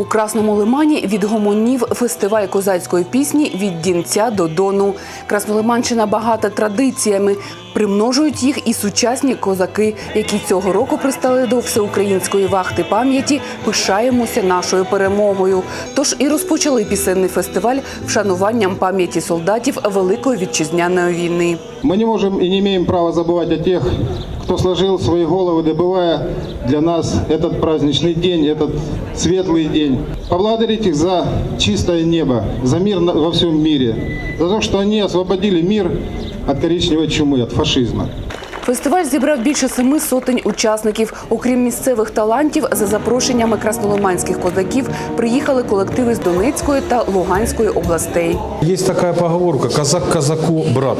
У Красному Лимані відгомонів фестиваль козацької пісні від Дінця до Дону. Краснолиманщина багата традиціями. Примножують їх і сучасні козаки, які цього року пристали до всеукраїнської вахти пам'яті. Пишаємося нашою перемогою. Тож і розпочали пісенний фестиваль вшануванням пам'яті солдатів Великої вітчизняної війни. Мы не можем и не имеем права забывать о тех, кто сложил свои головы, добывая для нас этот праздничный день, этот светлый день. Поблагодарить их за чистое небо, за мир во всем мире, за то, что они освободили мир от коричневой чумы, от фашизма. Фестиваль зібрав більше семи сотень учасників. Окрім місцевих талантів, за запрошеннями краснолиманських козаків приїхали колективи з Донецької та Луганської областей. Есть такая поговорка «казак казаку брат».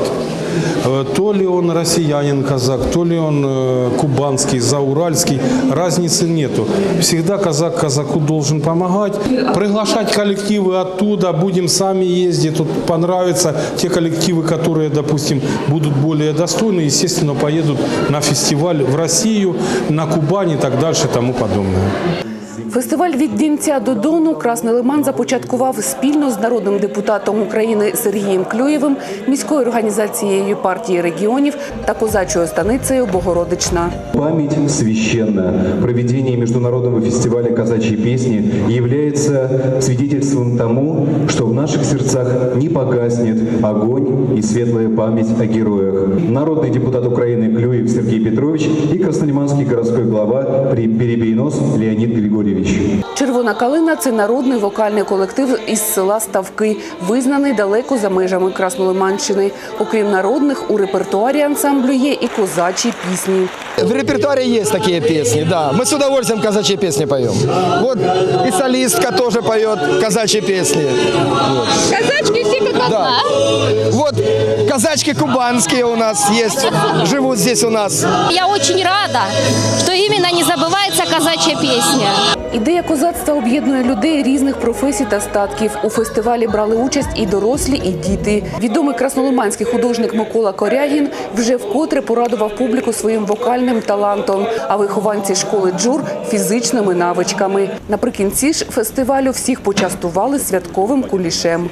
Э, То ли он россиянин казак, то ли он э, кубанский, зауральский, разницы нету. Всегда казак казаку должен помогать, приглашать коллективы оттуда, будем сами ездить, тут понравятся те коллективы, которые, допустим, будут более достойны, естественно, поедут на фестиваль в Россию, на Кубань и так дальше и тому подобное. Фестиваль від Дінця до Дону Красний Лиман започаткував спільно з народним депутатом України Сергієм Клюєвим, міською організацією партії регіонів та козачою станицею Богородична. Память священна. Проведение Международного фестиваля казачьей песни является свидетельством тому, что в наших сердцах не погаснет огонь и светлая память о героях. Народный депутат Украины Клюев Сергей Петрович и Краснолиманский городской глава При- Перебейнос Леонид Григорьевич. Червона калина це народний вокальний колектив із села Ставки, визнаний далеко за межами Краснолиманщини. Окрім народних, у репертуарі ансамблю є і козачі пісні. В репертуаре есть такие песни, да. Мы с удовольствием казачьи песни поем. Вот и солистка тоже поет казачьи песни. Вот. Казачки все как Да. Вот казачки кубанские у нас есть, живут здесь у нас. Я очень рада, что именно не забывается казачья песня. Ідея козацтва об'єднує людей різних професій та статків. У фестивалі брали участь і дорослі, і діти. Відомий краснолиманський художник Микола Корягін вже вкотре порадував публіку своїм вокальним талантом, а вихованці школи джур фізичними навичками. Наприкінці ж фестивалю всіх почастували святковим кулішем.